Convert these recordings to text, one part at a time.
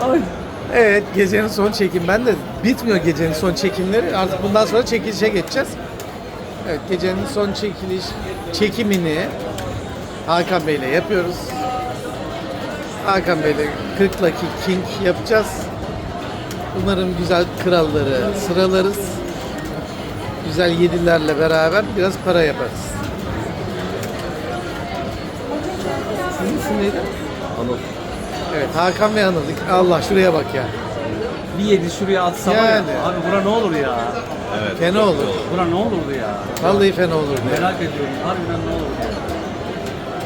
Ay. Evet gecenin son çekim. Ben de bitmiyor gecenin son çekimleri. Artık bundan sonra çekilişe geçeceğiz. Evet gecenin son çekiliş çekimini Hakan Bey ile yapıyoruz. Hakan Bey ile 40 Lucky King yapacağız. Umarım güzel kralları sıralarız. Güzel yedilerle beraber biraz para yaparız. Sizin isim neydi? Anıl. Evet Hakan ve Anıl. Allah şuraya bak ya. Bir yedi şuraya atsa var ya. Abi bura ne olur ya? Evet. Fena olur. Bura ne olurdu ya? Vallahi fena olurdu. ya. Merak ediyorum. Harbiden ne olurdu ya?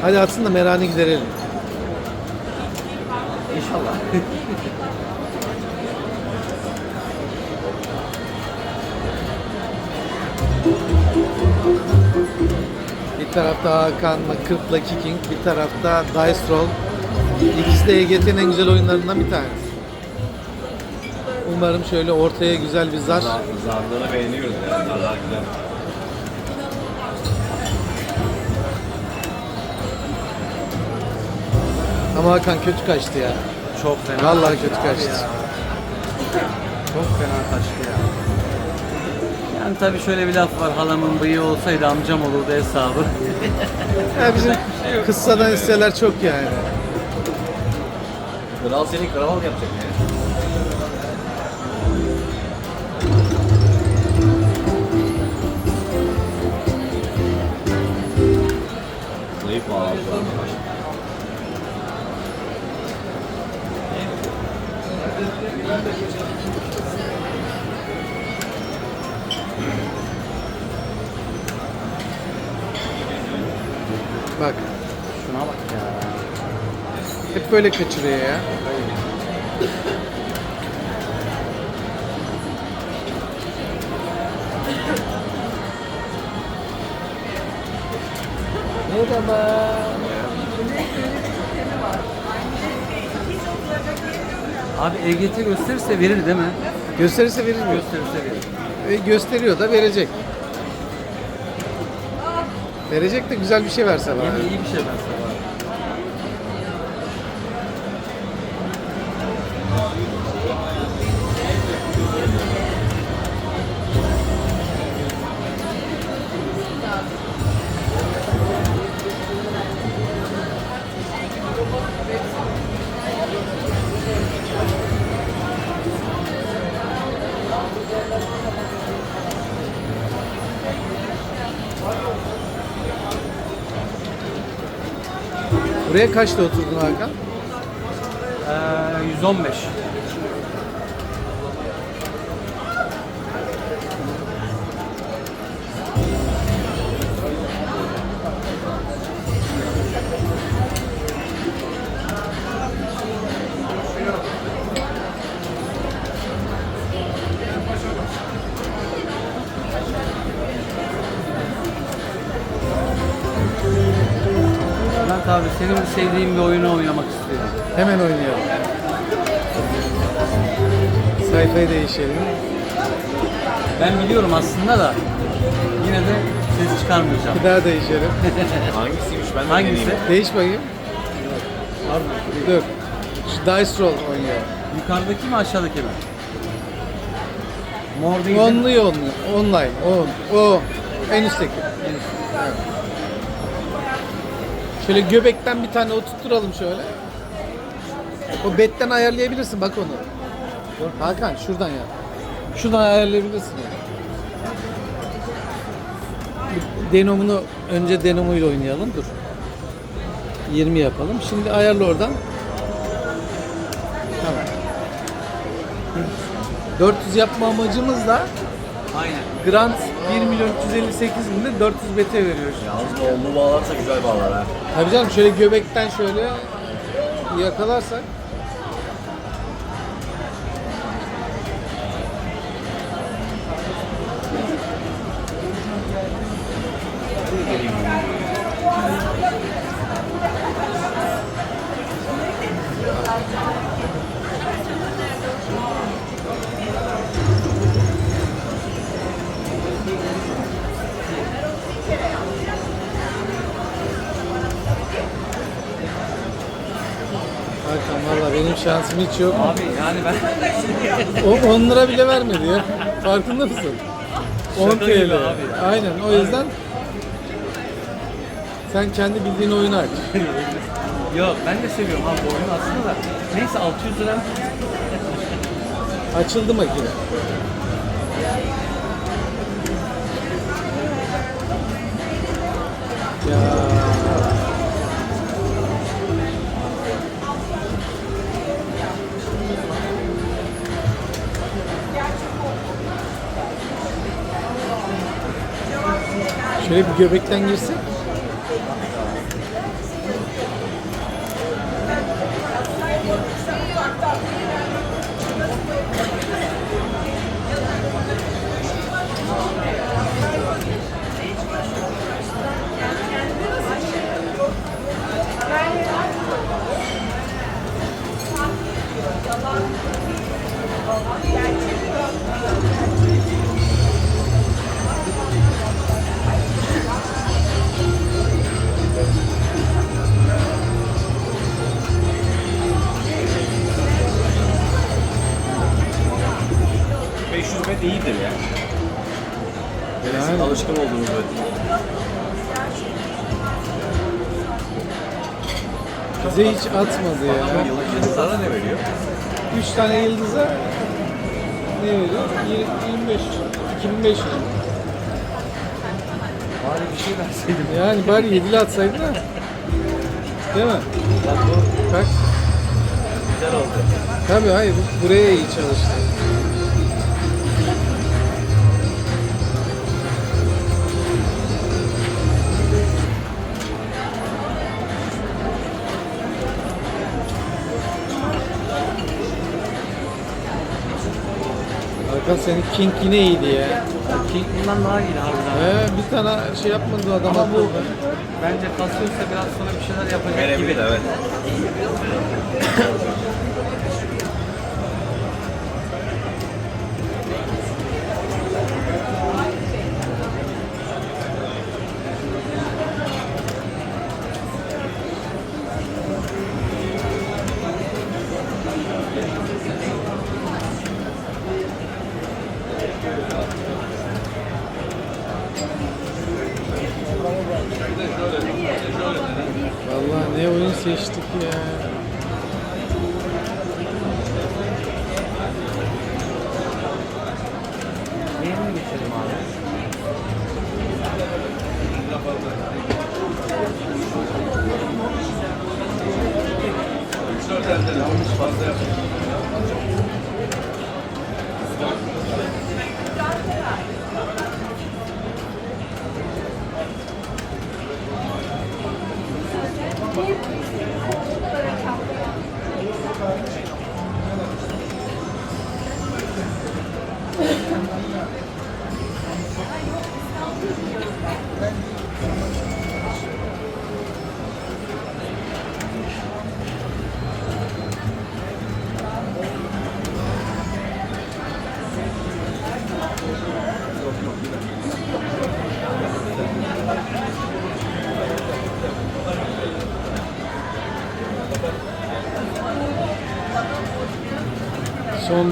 Hadi atsın da meranı giderelim. İnşallah. Bir tarafta Hakan'la 40 Lucky King, bir tarafta Dice Roll. İkisi de EGT'nin en güzel oyunlarından bir tanesi. Umarım şöyle ortaya güzel bir zar. Zarları beğeniyoruz yani. Zarlar güzel. Ama Hakan kötü kaçtı ya. Çok fena. Vallahi kötü kaçtı. ya. Çok fena kaçtı ya. Yani tabii şöyle bir laf var. Halamın bıyığı olsaydı amcam olurdu hesabı. Ya bizim kıssadan hisseler çok yani. Kral seni kral yapacak yani. Zayıf bağlantılar. Bak hep böyle kaçırıyor ya. Merhaba. Abi EGT gösterirse verir değil mi? Gösterirse verir mi? Gösterirse verir. E, gösteriyor da verecek. Verecek de güzel bir şey verse bana. Yine iyi bir şey verse Buraya kaçta oturdun Hakan? Ee, 115. abi senin sevdiğin bir oyunu oynamak istiyorum. Hemen oynayalım. Sayfayı değişelim. Ben biliyorum aslında da yine de ses çıkarmayacağım. Bir daha değişelim. Hangisiymiş ben de Hangisi? deneyeyim. Değiş bakayım. Pardon. Dur. Şu Dice Roll oynayalım. Yukarıdaki mi aşağıdaki mi? Mor değil. Only only. Online. O. O. En üstteki. Evet. Şöyle göbekten bir tane oturtturalım şöyle. O betten ayarlayabilirsin bak onu. Hakan şuradan ya. Şuradan ayarlayabilirsin yani. Denomunu önce denomuyla oynayalım dur. 20 yapalım. Şimdi ayarla oradan. Tamam. 400 yapma amacımız da Aynen. Grant 1 milyon 358 binde 400 BT veriyor. Yalnız oğlu bağlarsa güzel bağlar ha. Tabii canım şöyle göbekten şöyle yakalarsak benim şansım hiç yok. Abi yani ben O 10 lira bile vermedi ya. Farkında mısın? 10 Şaka gibi TL. abi. Aynen. O yüzden sen kendi bildiğin oyunu aç. Yok ben de seviyorum abi bu oyunu aslında da. Neyse 600 lira. Açıldı makine. Ya. Şöyle bir göbekten girsek. Alışkın olduğunuz böyle. Bize hiç atmadı ya. Yıldızlara ne veriyor? 3 tane yıldıza ne veriyor? Yir- 25, 2500. Bari bir şey verseydim. Yani bari 7'li atsaydın da. Değil mi? Bak bu Bak. Güzel oldu. Tabii hayır bu- buraya iyi çalıştı. Hakan senin King yine iyiydi ya. King bundan daha iyi harbiden. Ee, bir tane şey yapmadı adam Ama bu bence kasıyorsa biraz sonra bir şeyler yapacak gibi. Evet. aqui.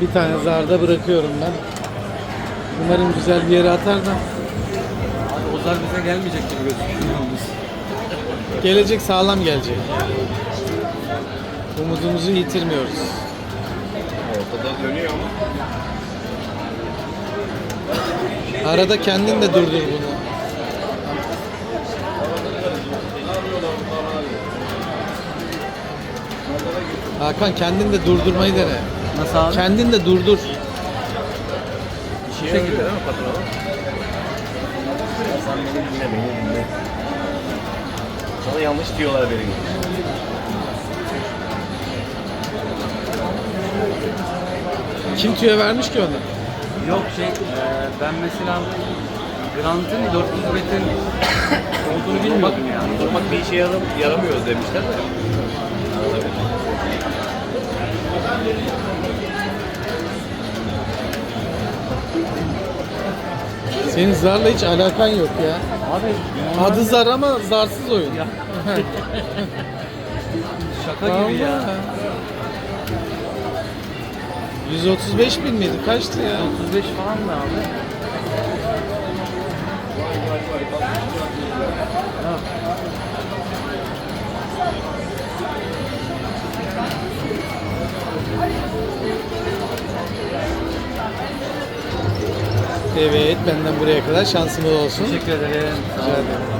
Bir tane zarda bırakıyorum ben. Umarım güzel bir yere atar da. Abi Ozar bize gelmeyecek gibi gözüküyor. Gelecek sağlam gelecek. Umudumuzu yitirmiyoruz. Ortada dönüyor ama. Arada kendin de durdur bunu. Hakan kendin de durdurmayı dene. Nasıl abi? Kendin de durdur. İşe yarıyor değil mi patron? Sen beni dinle, beni dinle. Sana yanlış diyorlar gibi. Kim tüyo vermiş ki onu? Yok şey, e, ben mesela Grant'ın 400 metre olduğunu bilmiyordum yani. Durmak bir işe yaram yaramıyoruz demişler de. Senin zarla hiç alakan yok ya. Abi Adı zar ama zarsız oyun. Şaka gibi ya. Vallahi. 135 bin miydi? Kaçtı ya? 35 falan da abi. Ha, Evet benden buraya kadar şansımız olsun. Teşekkür ederim. Rica ederim.